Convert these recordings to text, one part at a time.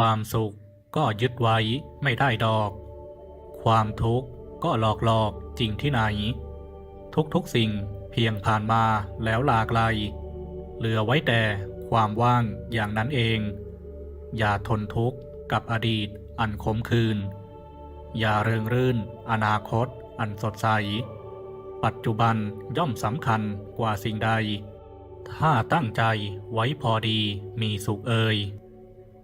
ความสุขก็ยึดไว้ไม่ได้ดอก ความทุกข์ก็หลอกหลอกจริงที่ไหน ทุกๆสิ่งเพียงผ่านมาแล้วลาไกล เหลือไว้แต่ความว่างอย่างนั้นเอง อย่าทนทุกข์กับอดีตอันขมขื่นอย่าเริงรื่น อนาคต อันสดใส ปัจจุบันย่อมสำคัญกว่าสิ่งใด ถ้าตั้งใจไว้พอดีมีสุขเอ่ย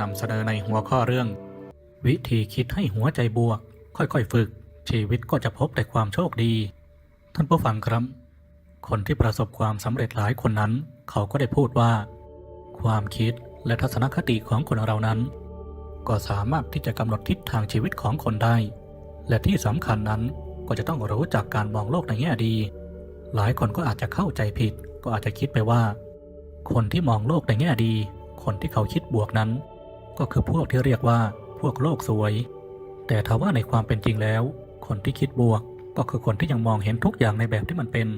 นำเสนอในหัวข้อเรื่อง วิธีคิดให้หัวใจบวก ค่อยๆ ฝึก ชีวิตก็จะพบแต่ความโชคดี ท่านผู้ฟังครับ คนที่ประสบความสำเร็จหลายคนนั้น เขาก็ได้พูดว่า ความคิดและทัศนคติของคนเรานั้น ก็สามารถที่จะกำหนดทิศทางชีวิตของคนได้ และที่สำคัญนั้นก็จะต้องรู้จักการมองโลกในแง่ดี หลายคนก็อาจจะเข้าใจผิด ก็อาจจะคิดไปว่า คนที่มองโลกในแง่ดี คนที่เขาคิดบวกนั้น ก็คือพวกที่เรียกว่าพวกโลกสวย แต่ถ้าว่าในความเป็นจริงแล้ว คนที่คิดบวกก็คือคนที่ยังมองเห็นทุกอย่างในแบบที่มันเป็น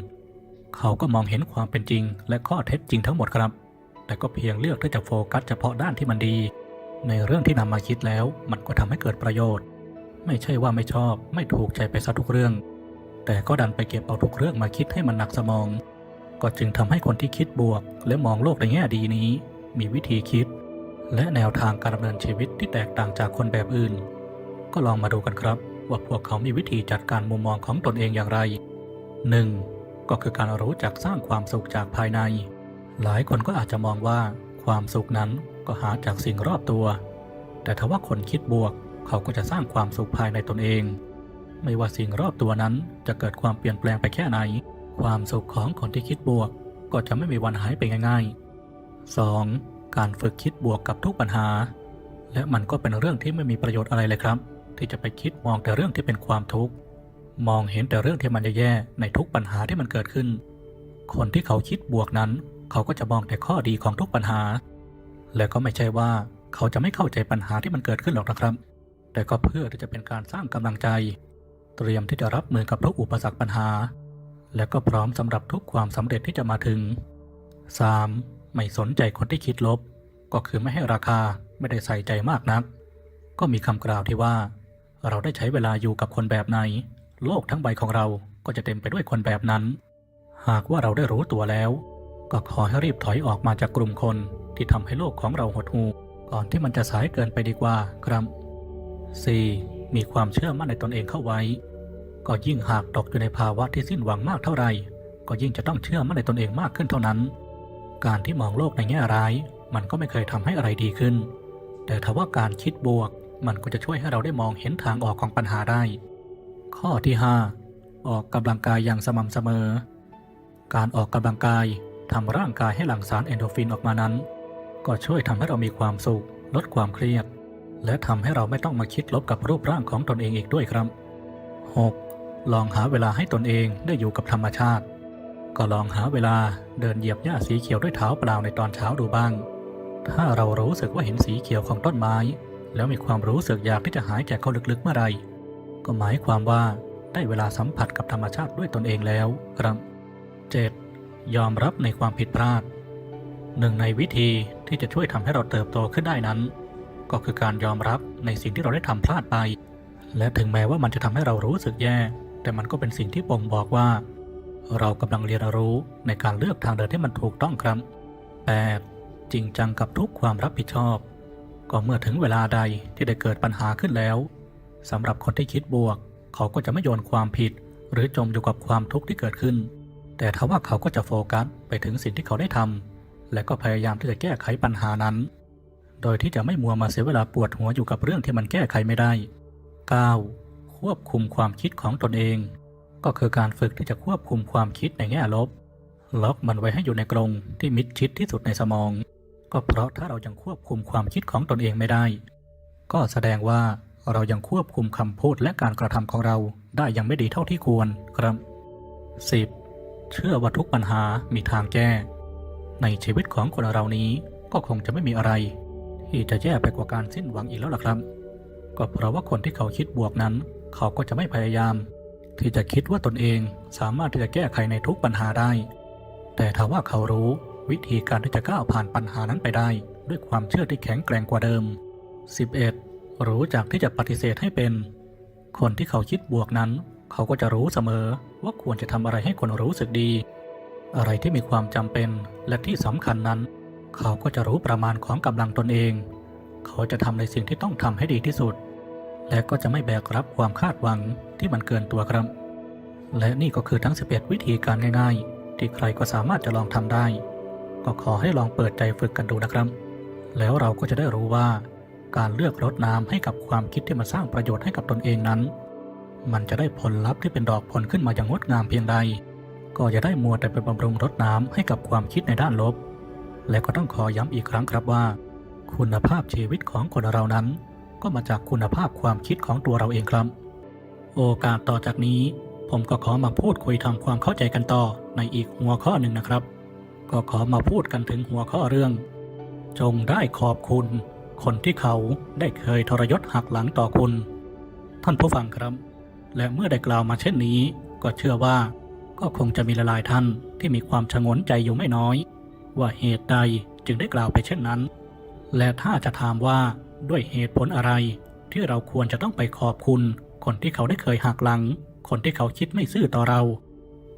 เขาก็มองเห็นความเป็นจริง และข้อเท็จจริงทั้งหมดครับ แต่ก็เพียงเลือกที่จะโฟกัสเฉพาะด้านที่มันดี ในเรื่องที่นำมาคิดแล้ว มันก็ทำให้เกิดประโยชน์ ไม่ใช่ว่าไม่ชอบ ไม่ถูกใจไปซะทุกเรื่อง แต่ก็ดันไปเก็บเอาทุกเรื่องมาคิดให้มันหนักสมอง ก็จึงทำให้คนที่คิดบวก และมองโลกในแง่ดีนี้ มีวิธีคิด และแนวทางการดำเนินชีวิตที่แตกต่างจากคนแบบอื่น ก็ลองมาดูกันครับ ว่าพวกเขามีวิธีจัดการมุมมองของตนเองอย่างไร 1. ก็คือการรู้จักสร้างความสุขจากภายใน หลายคนก็อาจจะมองว่าความสุขนั้นก็หาจากสิ่งรอบตัว แต่ถ้าว่าคนคิดบวก เขาก็จะสร้างความสุขภายในตนเอง ไม่ว่าสิ่งรอบตัวนั้นจะเกิดความเปลี่ยนแปลงไปแค่ไหน ความสุขของคนที่คิดบวก ก็จะไม่มีวันหายไปง่าย ๆ 2. การฝึกคิดบวกกับทุกปัญหา และมันก็เป็นเรื่องที่ไม่มีประโยชน์อะไรเลยครับ ที่จะไปคิดมองแต่เรื่องที่เป็นความทุกข์มองเห็นแต่เรื่องที่มันแย่ๆในทุกปัญหาที่มันเกิดขึ้น คนที่เขาคิดบวกนั้น เขาก็จะมองแต่ข้อดีของทุกปัญหา และก็ไม่ใช่ว่าเขาจะไม่เข้าใจปัญหาที่มันเกิดขึ้นหรอกนะครับ แต่ก็เพื่อที่จะเป็นการสร้างกำลังใจ เตรียมที่จะรับมือกับทุกอุปสรรคปัญหา และก็พร้อมสำหรับทุกความสำเร็จที่จะมาถึง 3. ไม่สนใจคนที่คิดลบ ก็คือไม่ให้ราคาไม่ได้ใส่ใจมากนัก ก็มีคำกล่าวที่ว่า เราได้ใช้เวลาอยู่กับคนแบบไหน โลกทั้งใบของเราก็จะเต็มไปด้วยคนแบบนั้น หากว่าเราได้รู้ตัวแล้ว ก็ขอให้รีบถอยออกมาจากกลุ่มคนที่ทำให้โลกของเราหดหู่ก่อนที่มันจะสายเกินไปดีกว่าครับ 4. มีความเชื่อมั่นในตนเองเข้าไว้ ก็ยิ่งหากตกอยู่ในภาวะที่สิ้นหวังมากเท่าไหร่ ก็ยิ่งจะต้องเชื่อมั่นในตนเองมากขึ้นเท่านั้น การที่มองโลกในแง่ร้าย มันก็ไม่เคยทำให้อะไรดีขึ้น แต่ถ้าว่าการคิดบวก มันก็จะช่วยให้เราได้มองเห็นทางออกของปัญหาได้ ข้อที่ 5 ออกกำลังกายอย่างสม่ำเสมอ การออกกำลังกายทำร่างกายให้หลั่งสารเอนโดรฟินออกมานั้น ก็ช่วยทำให้เรามีความสุข ลดความเครียด และทำให้เราไม่ต้องมาคิดลบกับรูปร่างของตนเองอีกด้วยครับ 6. ลองหาเวลาให้ตนเองได้อยู่กับธรรมชาติ ก็ลองหาเวลาเดินเหยียบหญ้าสีเขียวด้วยเท้าเปล่าในตอนเช้าดูบ้าง ถ้าเรารู้สึกว่าเห็นสีเขียวของต้นไม้ แล้วมีความรู้สึกอยากที่จะหายใจเข้าลึกๆเมื่อไรก็หมายความว่าได้เวลาสัมผัสกับธรรมชาติด้วยตนเองแล้วครับ 7. ยอมรับในความผิดพลาด หนึ่งในวิธีที่จะช่วยทำให้เราเติบโตขึ้นได้นั้น ก็คือการยอมรับในสิ่งที่เราได้ทำพลาดไป และถึงแม้ว่ามันจะทำให้เรารู้สึกแย่ แต่มันก็เป็นสิ่งที่บ่งบอกว่า เรากำลังเรียนรู้ในการเลือกทางเดินที่มันถูกต้องครับ 8. จริงจังกับทุกความรับผิดชอบ ก็เมื่อถึงเวลาใดที่ได้เกิดปัญหาขึ้นแล้วสำหรับคนที่คิดบวก เขาก็จะไม่โยนความผิด หรือจมอยู่กับความทุกข์ที่เกิดขึ้น แต่ทว่าเขาก็จะโฟกัสไปถึงสิ่งที่เขาได้ทำและก็พยายามที่จะแก้ไขปัญหานั้น โดยที่จะไม่มัวมาเสียเวลาปวดหัวอยู่กับเรื่องที่มันแก้ไขไม่ได้ 9. ควบคุมความคิดของตนเอง ก็คือการฝึกที่จะควบคุมความคิดในแง่ลบ ล็อกมันไว้ให้อยู่ในกรงที่มิดชิดที่สุดในสมอง ก็เพราะถ้าเรายังควบคุมความคิดของตนเองไม่ได้ ก็แสดงว่าเรายังควบคุมคำพูดและการกระทำของเราได้ยังไม่ดีเท่าที่ควรครับ 10. เชื่อว่าทุกปัญหามีทางแก้ ในชีวิตของคนเรานี้ก็คงจะไม่มีอะไร ที่จะแย่ไปกว่าการสิ้นหวังอีกแล้วล่ะครับ ก็เพราะว่าคนที่เขาคิดบวกนั้น เขาก็จะไม่พยายาม ที่จะคิดว่าตนเองสามารถที่จะแก้ไขในทุกปัญหาได้ แต่ถ้าว่าเขารู้วิธีการที่จะก้าวผ่านปัญหานั้นไปได้ ด้วยความเชื่อที่แข็งแกร่งกว่าเดิม 11. รู้จักที่จะปฏิเสธให้เป็น คนที่เขาคิดบวกนั้น เขาก็จะรู้เสมอว่าควรจะทำอะไรให้คนรู้สึกดี อะไรที่มีความจำเป็นและที่สำคัญนั้น เขาก็จะรู้ประมาณของกำลังตนเอง เขาจะทำในสิ่งที่ต้องทำให้ดีที่สุด และก็จะไม่แบกรับความคาดหวัง ที่มันเกินตัวครับ และนี่ก็คือทั้ง 11 วิธีการง่ายๆ ที่ใครก็สามารถจะลองทำได้ ก็ขอให้ลองเปิดใจฝึกกันดูนะครับ แล้วเราก็จะได้รู้ว่า การเลือกรดน้ำให้กับความคิดที่มันสร้างประโยชน์ให้กับตนเองนั้น มันจะได้ผลลัพธ์ที่เป็นดอกผลขึ้นมาอย่างงดงามเพียงใด ก็จะได้มัวแต่ไปบำรุงรดน้ำให้กับความคิดในด้านลบ และก็ต้องขอย้ำอีกครั้งครับว่า คุณภาพชีวิตของคนเรานั้น ก็มาจากคุณภาพความคิดของตัวเราเองครับ โอกาสต่อจากนี้ ผมก็ขอมาพูดคุยทำความเข้าใจกันต่อในอีกหัวข้อหนึ่งนะครับ ก็ขอมาพูดกันถึงหัวข้อเรื่อง จงได้ขอบคุณ คนที่เขาได้เคยทรยศหักหลังต่อคุณ ท่านผู้ฟังครับ และเมื่อได้กล่าวมาเช่นนี้ ก็เชื่อว่าก็คงจะมีหลายท่านที่มีความชงนใจอยู่ไม่น้อย ว่าเหตุใดจึงได้กล่าวไปเช่นนั้น และถ้าจะถามว่าด้วยเหตุผลอะไรที่เราควรจะต้องไปขอบคุณ คนที่เขาได้เคยหักหลัง คนที่เขาคิดไม่ซื่อต่อเรา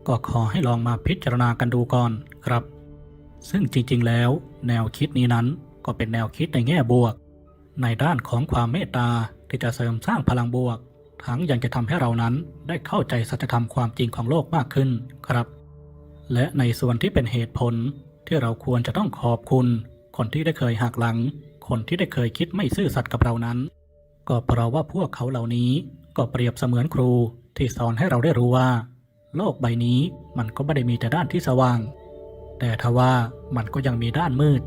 ก็ขอให้ลองมาพิจารณากันดูก่อนครับ ซึ่งจริงๆแล้ว แนวคิดนี้นั้นก็เป็นแนวคิดในแง่บวก ในด้านของความเมตตาที่จะเสริมสร้างพลังบวก ทั้งยังจะทำให้เรานั้นได้เข้าใจสัจธรรมความจริงของโลกมากขึ้นครับ และในส่วนที่เป็นเหตุผลที่เราควรจะต้องขอบคุณ คนที่ได้เคยหักหลัง คนที่ได้เคยคิดไม่ซื่อสัตย์กับเรานั้น ก็เพราะว่าพวกเขาเหล่านี้ ก็เปรียบเสมือนครูที่สอนให้เราได้รู้ว่า โลกใบนี้มันก็ไม่ได้มีแต่ด้านที่สว่าง แต่ทว่ามันก็ยังมีด้านมืด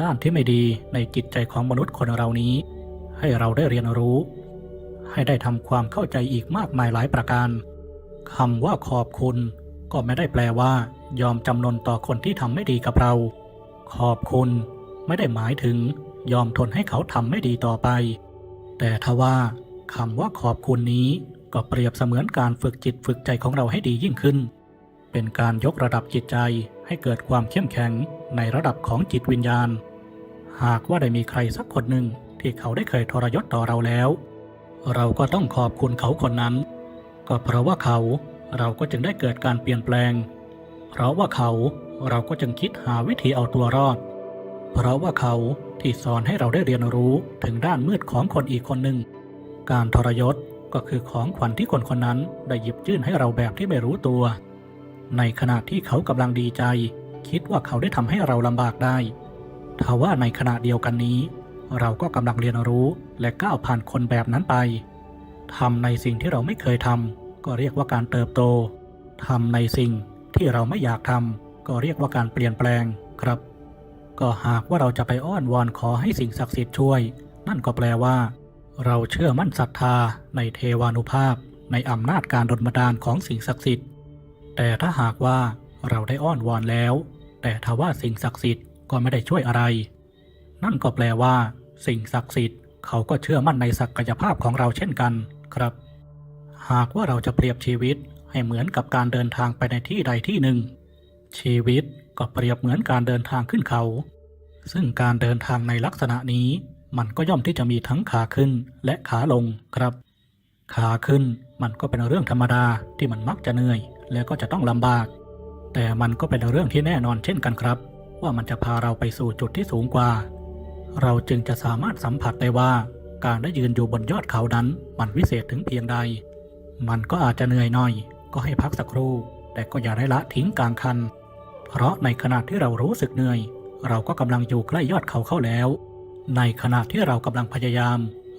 ด้านที่ไม่ดีในจิตใจของมนุษย์คนเรานี้ ให้เราได้เรียนรู้ ให้ได้ทำความเข้าใจอีกมากมายหลายประการคำว่าขอบคุณ ก็ไม่ได้แปลว่า ยอมจำนนต่อคนที่ทำไม่ดีกับเรา ขอบคุณ ไม่ได้หมายถึง ยอมทนให้เขาทำไม่ดีต่อไป แต่ทว่า คำว่าขอบคุณนี้ก็เปรียบเสมือนการฝึกจิตฝึกใจของเราให้ดียิ่งขึ้น เป็นการยกระดับจิตใจให้เกิดความเข้มแข็งในระดับของจิตวิญญาณ หากว่าได้มีใครสักคนหนึ่งที่เขาได้เคยทรยศต่อเราแล้ว เราก็ต้องขอบคุณเขาคนนั้น ก็เพราะว่าเขาเราก็จึงได้เกิดการเปลี่ยนแปลง เพราะว่าเขาเราก็จึงคิดหาวิธีเอาตัวรอด เพราะว่าเขาที่สอนให้เราได้เรียนรู้ถึงด้านมืดของคนอีกคนหนึ่ง การทรยศก็คือของขวัญที่คนคนนั้นได้หยิบยื่นให้เราแบบที่ไม่รู้ตัว ในขณะที่เขากำลังดีใจ คิดว่าเขาได้ทำให้เราลำบากได้ทว่าในขณะเดียวกันนี้ เราก็กำลังเรียนรู้และก้าวผ่านคนแบบนั้นไปทำในสิ่งที่เราไม่เคยทำก็เรียกว่าการเติบโตทำในสิ่งที่เราไม่อยากทำก็เรียกว่าการเปลี่ยนแปลงครับ ก็หากว่าเราจะไปอ้อนวอนขอให้สิ่งศักดิ์สิทธิ์ช่วย นั่นก็แปลว่า เราเชื่อมั่นศรัทธาในเทวานุภาพในอำนาจการดลบันดาลของสิ่งศักดิ์สิทธิ์ แต่ถ้าหากว่าเราได้อ้อนวอนแล้ว แต่ทว่าสิ่งศักดิ์สิทธิ์ก็ไม่ได้ช่วยอะไร นั่นก็แปลว่า สิ่งศักดิ์สิทธิ์เขาก็เชื่อมั่นในศักยภาพของเราเช่นกันครับ หากว่าเราจะเปรียบชีวิตให้เหมือนกับการเดินทางไปในที่ใดที่หนึ่ง ชีวิตก็เปรียบเหมือนการเดินทางขึ้นเขา ซึ่งการเดินทางในลักษณะนี้ มันก็ย่อมที่จะมีทั้งขาขึ้นและขาลงครับ ขาขึ้นมันก็เป็นเรื่องธรรมดาที่มันมักจะเหนื่อย และก็จะต้องลำบาก แต่มันก็เป็นเรื่องที่แน่นอนเช่นกันครับ ว่ามันจะพาเราไปสู่จุดที่สูงกว่า เราจึงจะสามารถสัมผัสได้ว่า การได้ยืนอยู่บนยอดเขานั้น มันวิเศษถึงเพียงใด มันก็อาจจะเหนื่อยหน่อย ก็ให้พักสักครู่ แต่ก็อย่าได้ละทิ้งกลางคัน เพราะในขณะที่เรารู้สึกเหนื่อย เราก็กำลังอยู่ใกล้ยอดเขาเข้าแล้ว ในขณะที่เรากำลังพยายาม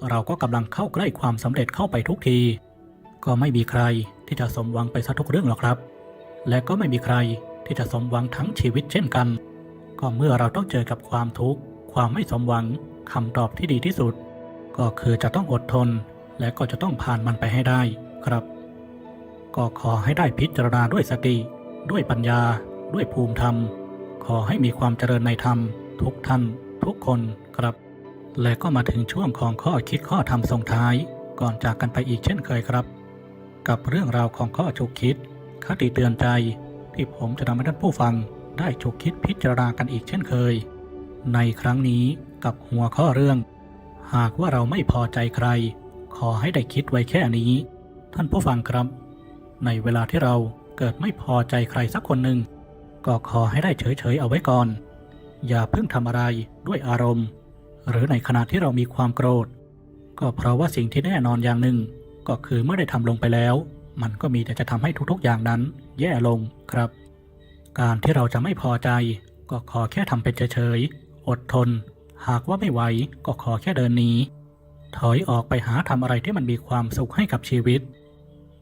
เราก็กำลังเข้าใกล้ความสำเร็จเข้าไปทุกที ก็ไม่มีใครที่จะสมหวังไปซะทุกเรื่องหรอกครับ และก็ไม่มีใครที่จะสมหวังทั้งชีวิตเช่นกัน ก็เมื่อเราต้องเจอกับความทุกข์ ความไม่สมหวังคำตอบที่ดีที่สุด ก็คือจะต้องอดทน และก็จะต้องผ่านมันไปให้ได้ครับ ก็ขอให้ได้พิจารณาด้วยสติ ด้วยปัญญา ด้วยภูมิธรรม ขอให้มีความเจริญในธรรม ทุกท่าน ทุกคน ครับ และก็มาถึงช่วงของข้อคิดข้อธรรมส่งท้าย ก่อนจากกันไปอีกเช่นเคยครับ กับเรื่องราวของข้อฉุกคิด คติเตือนใจ ที่ผมจะนำให้ท่านผู้ฟังได้ฉุกคิดพิจารณากันอีกเช่นเคย ในครั้งนี้กับหัวข้อเรื่อง หากว่าเราไม่พอใจใคร ขอให้ได้คิดไว้แค่นี้ ท่านผู้ฟังครับ ในเวลาที่เราเกิดไม่พอใจใครสักคนหนึ่งก็ขอให้ได้เฉยๆเอาไว้ก่อน อย่าเพิ่งทำอะไรด้วยอารมณ์ หรือในขณะที่เรามีความโกรธ ก็เพราะว่าสิ่งที่แน่นอนอย่างหนึ่ง ก็คือเมื่อได้ทำลงไปแล้ว มันก็มีแต่จะทำให้ทุกๆอย่างนั้น แย่ลงครับ การที่เราจะไม่พอใจ ก็ขอแค่ทำเป็นเฉยๆอดทน หากว่าไม่ไหวก็ขอแค่เดินหนีถอยออกไปหาทำอะไรที่มันมีความสุขให้กับชีวิต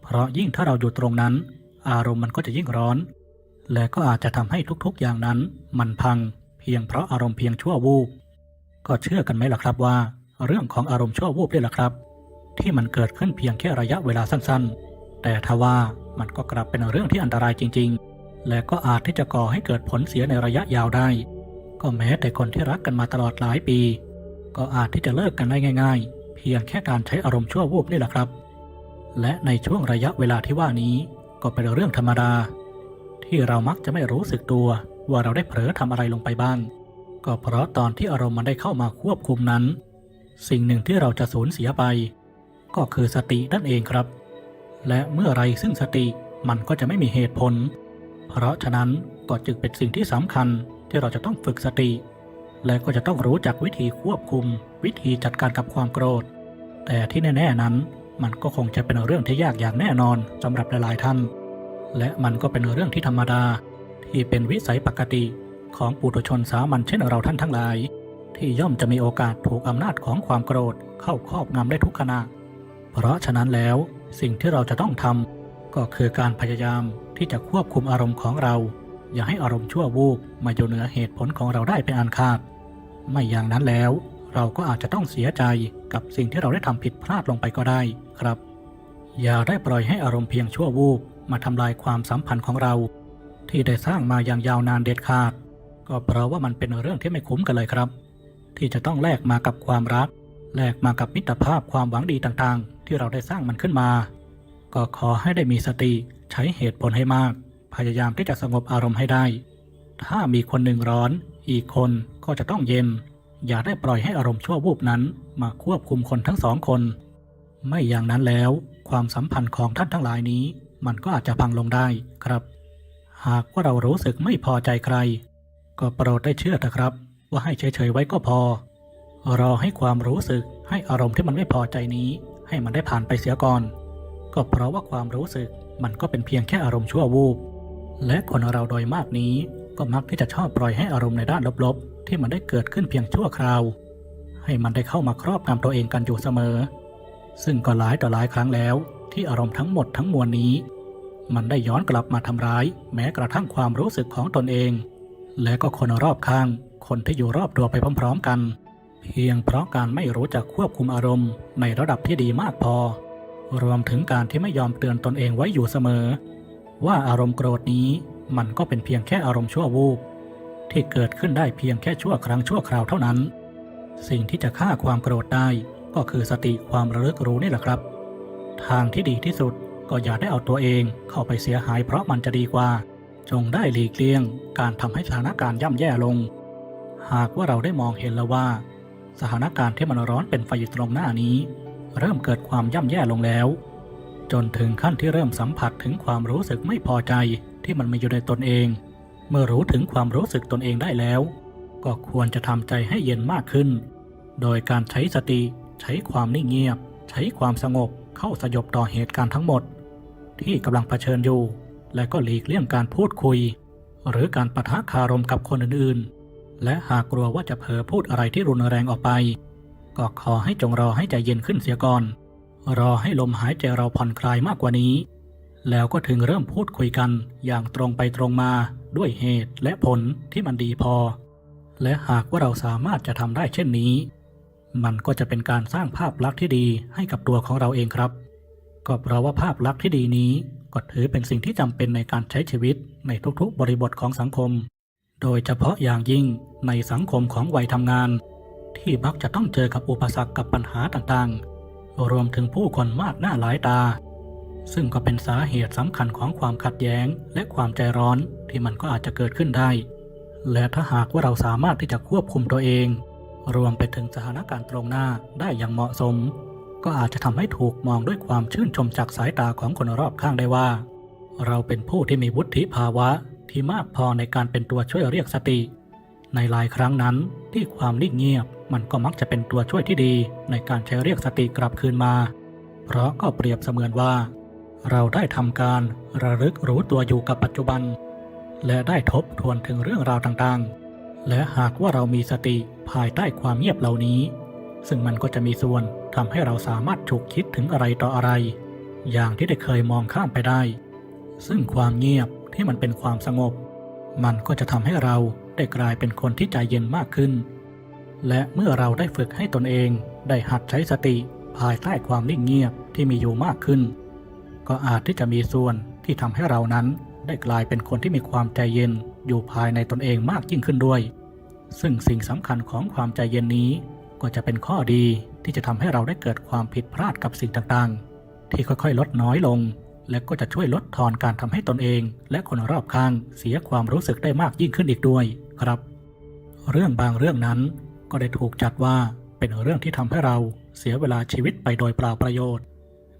เพราะยิ่งถ้าเราอยู่ตรงนั้น อารมณ์มันก็จะยิ่งร้อน และก็อาจจะทำให้ทุกๆอย่างนั้น มันพัง เพียงเพราะอารมณ์เพียงชั่ววูบ ก็เชื่อกันไหมล่ะครับว่า เรื่องของอารมณ์ชั่ววูบนี่แหละครับ ที่มันเกิดขึ้นเพียงแค่ระยะเวลาสั้นๆ แต่ทว่ามันก็กลับเป็นเรื่องที่อันตรายจริง ๆ และก็อาจที่จะก่อให้เกิดผลเสียในระยะยาวได้ ก็แม้แต่คนที่รักกันมาตลอดหลายปี ก็อาจที่จะเลิกกันได้ง่าย ๆ เพียงแค่การใช้อารมณ์ชั่ววูบนี่แหละครับ และในช่วงระยะเวลาที่ว่านี้ก็เป็นเรื่องธรรมดา ที่เรามักจะไม่รู้สึกตัวว่าเราได้เผลอทำอะไรลงไปบ้าง ก็เพราะตอนที่อารมณ์มันได้เข้ามาควบคุมนั้น สิ่งหนึ่งที่เราจะสูญเสียไป ก็คือสตินั่นเองครับ และเมื่อไรซึ่งสติมันก็จะไม่มีเหตุผล เพราะฉะนั้นก็จึงเป็นสิ่งที่สำคัญที่เราจะต้องฝึกสติ และก็จะต้องรู้จักวิธีควบคุม วิธีจัดการกับความโกรธ แต่ที่แน่ ๆนั้น มันก็คงจะเป็นเรื่องที่ยากอย่างแน่นอนสำหรับหลายๆท่าน และมันก็เป็นเรื่องที่ธรรมดาที่เป็นวิสัยปกติ ของปุถุชนสามัญเช่นเราท่านทั้งหลาย ที่ย่อมจะมีโอกาสถูกอำนาจของความโกรธเข้าครอบงำได้ทุกขณะ เพราะฉะนั้นแล้วสิ่งที่เราจะต้องทำก็คือการพยายามที่จะควบคุมอารมณ์ของเรา อย่าให้อารมณ์ชั่ววูบมาอยู่เหนือเหตุผลของเราได้เป็นอันขาด ไม่อย่างนั้นแล้วเราก็อาจจะต้องเสียใจกับสิ่งที่เราได้ทำผิดพลาดลงไปก็ได้ครับ อย่าได้ปล่อยให้อารมณ์เพียงชั่ววูบมาทำลายความสัมพันธ์ของเรา ที่ได้สร้างมาอย่างยาวนานเด็ดขาด ก็เพราะว่ามันเป็นเรื่องที่ไม่คุ้มกันเลยครับ ที่จะต้องแลกมากับความรัก แลกมากับมิตรภาพความหวังดีต่างๆ ที่เราได้สร้างมันขึ้นมา ก็ขอให้ได้มีสติใช้เหตุผลให้มาก พยายามที่จะสงบอารมณ์ให้ได้ ถ้ามีคนหนึ่งร้อน อีกคนก็จะต้องเย็น อย่าได้ปล่อยให้อารมณ์ชั่ววูบนั้นมาควบคุมคนทั้งสองคน ไม่อย่างนั้นแล้ว ความสัมพันธ์ของท่านทั้งหลายนี้ มันก็อาจจะพังลงได้ครับ หากว่าเรารู้สึกไม่พอใจใคร ก็โปรดได้เชื่อเถอะครับ ว่าให้เฉยๆไว้ก็พอ รอให้ความรู้สึกให้อารมณ์ที่มันไม่พอใจนี้ ให้มันได้ผ่านไปเสียก่อน ก็เพราะว่าความรู้สึกมันก็เป็นเพียงแค่อารมณ์ชั่ววูบ และคนเราโดยมากนี้ก็มักที่จะชอบปล่อยให้อารมณ์ในด้านลบๆ ที่มันได้เกิดขึ้นเพียงชั่วคราว ให้มันได้เข้ามาครอบงำตัวเองกันอยู่เสมอ ซึ่งก็หลายต่อหลายครั้งแล้ว ที่อารมณ์ทั้งหมดทั้งมวลนี้ มันได้ย้อนกลับมาทำร้าย แม้กระทั่งความรู้สึกของตนเอง และก็คนรอบข้าง คนที่อยู่รอบตัวไปพร้อม ๆ กัน เพียงเพราะการไม่รู้จักควบคุมอารมณ์ในระดับที่ดีมากพอ รวมถึงการที่ไม่ยอมเตือนตนเองไว้อยู่เสมอ ว่าอารมณ์โกรธนี้มันก็เป็นเพียงแค่อารมณ์ชั่ววูบที่เกิดขึ้นได้เพียงแค่ชั่วครั้งชั่วคราวเท่านั้น สิ่งที่จะฆ่าความโกรธได้ก็คือสติความระลึกรู้นี่แหละครับ ทางที่ดีที่สุดก็อย่าได้เอาตัวเองเข้าไปเสียหายเพราะมันจะดีกว่า จงได้หลีกเลี่ยง การทำให้สถานการณ์ย่ำแย่ลง หากว่าเราได้มองเห็นแล้วว่า สถานการณ์ที่มันร้อนเป็นไฟตรงหน้านี้ เริ่มเกิดความย่ำแย่ลงแล้ว จนถึงขั้นที่เริ่มสัมผัสถึงความรู้สึกไม่พอใจที่มันมีอยู่ในตนเอง เมื่อรู้ถึงความรู้สึกตนเองได้แล้ว ก็ควรจะทำใจให้เย็นมากขึ้น โดยการใช้สติ ใช้ความนิ่งเงียบ ใช้ความสงบเข้าสยบต่อเหตุการณ์ทั้งหมด ที่กำลังเผชิญอยู่ และก็หลีกเลี่ยงการพูดคุย หรือการปะทะคารมกับคนอื่นๆ และหากกลัวว่าจะเผลอพูดอะไรที่รุนแรงออกไป ก็ขอให้จงรอให้ใจเย็นขึ้นเสียก่อน รอให้ลมหายใจเราผ่อนคลายมากกว่านี้ แล้วก็ถึงเริ่มพูดคุยกันอย่างตรงไปตรงมาด้วยเหตุและผลที่มันดีพอ และหากว่าเราสามารถจะทำได้เช่นนี้ มันก็จะเป็นการสร้างภาพลักษณ์ที่ดีให้กับตัวของเราเองครับ ก็เพราะว่าภาพลักษณ์ที่ดีนี้ ก็ถือเป็นสิ่งที่จำเป็นในการใช้ชีวิตในทุกๆ บริบทของสังคม โดยเฉพาะอย่างยิ่งในสังคมของวัยทำงาน ที่มักจะต้องเจอกับอุปสรรคกับปัญหาต่างๆ รวมถึงผู้คนมากหน้าหลายตา ซึ่งก็เป็นสาเหตุสำคัญของความขัดแย้ง และความใจร้อนที่มันก็อาจจะเกิดขึ้นได้ และถ้าหากว่าเราสามารถที่จะควบคุมตัวเอง รวมไปถึงสถานการณ์ตรงหน้าได้อย่างเหมาะสม ก็อาจจะทำให้ถูกมองด้วยความชื่นชมจากสายตาของคนรอบข้างได้ว่า เราเป็นผู้ที่มีวุฒิภาวะที่มากพอในการเป็นตัวช่วยเรียกสติ ในหลายครั้งนั้นที่ความนิ่งเงียบมันก็มักจะเป็นตัวช่วยที่ดีในการใช้เรียกสติกลับคืนมา เพราะก็เปรียบเสมือนว่า เราได้ทำการระลึกรู้ตัวอยู่กับปัจจุบัน และได้ทบทวนถึงเรื่องราวต่างๆ และหากว่าเรามีสติภายใต้ความเงียบเหล่านี้ ซึ่งมันก็จะมีส่วน ทำให้เราสามารถฉุกคิดถึงอะไรต่ออะไร อย่างที่ได้เคยมองข้ามไปได้ ซึ่งความเงียบที่มันเป็นความสงบ มันก็จะทำให้เราได้กลายเป็นคนที่ใจเย็นมากขึ้น และเมื่อเราได้ฝึกให้ตนเองได้หัดใช้สติภายใต้ความนิ่งเงียบที่มีอยู่มากขึ้น ก็อาจที่จะมีส่วนที่ทำให้เรานั้นได้กลายเป็นคนที่มีความใจเย็นอยู่ภายในตนเองมากยิ่งขึ้นด้วย ซึ่งสิ่งสำคัญของความใจเย็นนี้ ก็จะเป็นข้อดีที่จะทำให้เราได้เกิดความผิดพลาดกับสิ่งต่างๆ ที่ค่อยๆ ลดน้อยลง และก็จะช่วยลดทอนการทำให้ตนเอง และคนรอบข้างเสียความรู้สึกได้มากยิ่งขึ้นอีกด้วยครับ เรื่องบางเรื่องนั้นก็ได้ถูกจัดว่าเป็นเรื่องที่ทำให้เราเสียเวลาชีวิตไปโดยเปล่าประโยชน์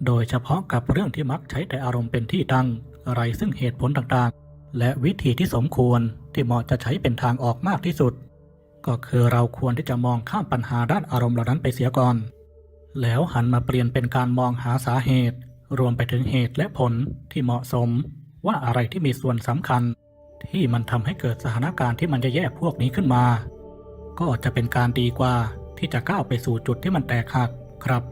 โดยเฉพาะกับเรื่องที่มักใช้แต่อารมณ์เป็นที่ตั้งอะไรซึ่งเหตุผลต่างๆ และวิธีที่สมควรที่เหมาะจะใช้เป็นทางออกมากที่สุด ก็คือเราควรที่จะมองข้ามปัญหาด้านอารมณ์เหล่านั้นไปเสียก่อน แล้วหันมาเปลี่ยนเป็นการมองหาสาเหตุ รวมไปถึงเหตุและผลที่เหมาะสม ว่าอะไรที่มีส่วนสำคัญ ที่มันทำให้เกิดสถานการณ์ที่มันจะแย่พวกนี้ขึ้นมา ก็จะเป็นการดีกว่าที่จะก้าวไปสู่จุดที่มันแตกหักครับ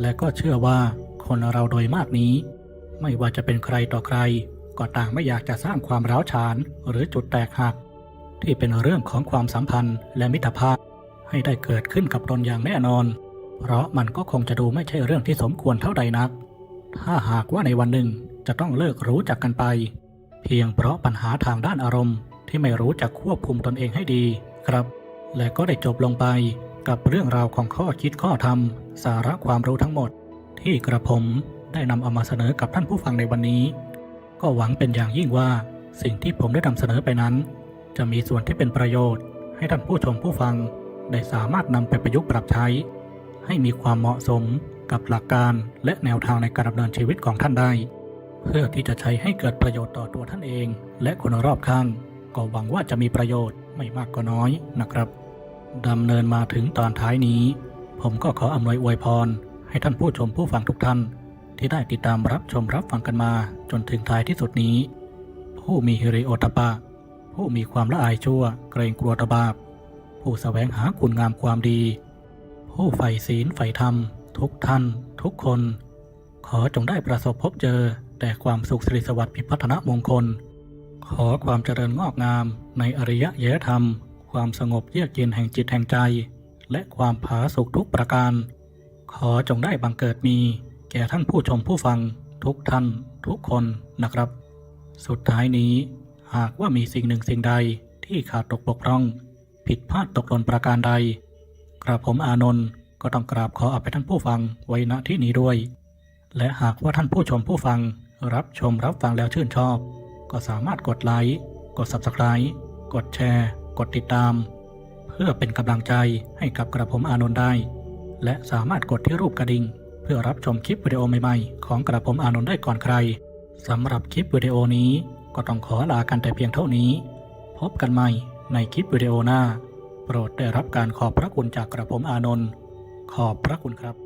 และก็เชื่อว่าคนเราโดยมากนี้ ไม่ว่าจะเป็นใครต่อใคร ก็ต่างไม่อยากจะสร้างความร้าวฉานหรือจุดแตกหัก ที่เป็นเรื่องของความสัมพันธ์และมิตรภาพให้ได้เกิดขึ้นกับตนอย่างแน่นอน เพราะมันก็คงจะดูไม่ใช่เรื่องที่สมควรเท่าใดนัก ถ้าหากว่าในวันหนึ่งจะต้องเลิกรู้จักกันไป เพียงเพราะปัญหาทางด้านอารมณ์ ที่ไม่รู้จักควบคุมตนเองให้ดีครับ และก็ได้จบลงไปกับเรื่องราวของข้อคิดข้อธรรม สาระความรู้ทั้งหมด ที่กระผมได้นำเอามาเสนอกับท่านผู้ฟังในวันนี้ ก็หวังเป็นอย่างยิ่งว่าสิ่งที่ผมได้นำเสนอไปนั้น จะมีส่วนที่เป็นประโยชน์ ให้ท่านผู้ชมผู้ฟังได้สามารถนำไปประยุกต์ปรับใช้ ให้มีความเหมาะสมกับหลักการและแนวทางในการดำเนินชีวิตของท่านได้ เพื่อที่จะใช้ให้เกิดประโยชน์ต่อตัวท่านเอง และคนรอบข้าง ก็หวังว่าจะมีประโยชน์ไม่มากก็น้อยนะครับดำเนินมาถึงตอนท้ายนี้ ผมก็ขออำนวยอวยพร ให้ท่านผู้ชมผู้ฟังทุกท่าน ที่ได้ติดตามรับชมรับฟังกันมาจนถึงท้ายที่สุดนี้ ผู้มีฮิริโอตปะ ผู้มีความละอายชั่วเกรงกลัวตบาป ผู้แสวงหาคุณงามความดี ผู้ใฝ่ศีลใฝ่ธรรม ทุกท่าน ทุกคน ขอจงได้ประสบพบเจอ แต่ความสุขสิริสวัสดิ์พิพัฒนมงคล ขอความเจริญงอกงามในอริยะเยธรรม ความสงบเยือกเย็นแห่งจิตแห่งใจ และความผาสุกทุกประการ ขอจงได้บังเกิดมี แก่ท่านผู้ชมผู้ฟัง ทุกท่าน ทุกคนนะครับ สุดท้ายนี้ หากว่ามีสิ่งหนึ่งสิ่งใดที่ขาดตกบกพร่อง ผิดพลาดตกหล่นประการใด กระผมอานนท์ก็ต้องกราบขออภัยท่านผู้ฟังไว้ณที่นี้ด้วย และหากว่าท่านผู้ชมผู้ฟังรับชมรับฟังแล้วชื่นชอบ ก็สามารถกดไลค์กด Subscribe กดแชร์ กดติดตาม เพื่อเป็นกำลังใจให้กับกระผมอานนท์ได้ และสามารถกดที่รูปกระดิ่ง เพื่อรับชมคลิปวิดีโอใหม่ๆ ของกระผมอานนท์ได้ก่อนใครสำหรับคลิปวิดีโอนี้ ก็ต้องขอลากันแต่เพียงเท่านี้ พบกันใหม่ในคลิปวิดีโอหน้า โปรดได้รับการขอบพระคุณจากกระผมอานนท์ขอบพระคุณครับ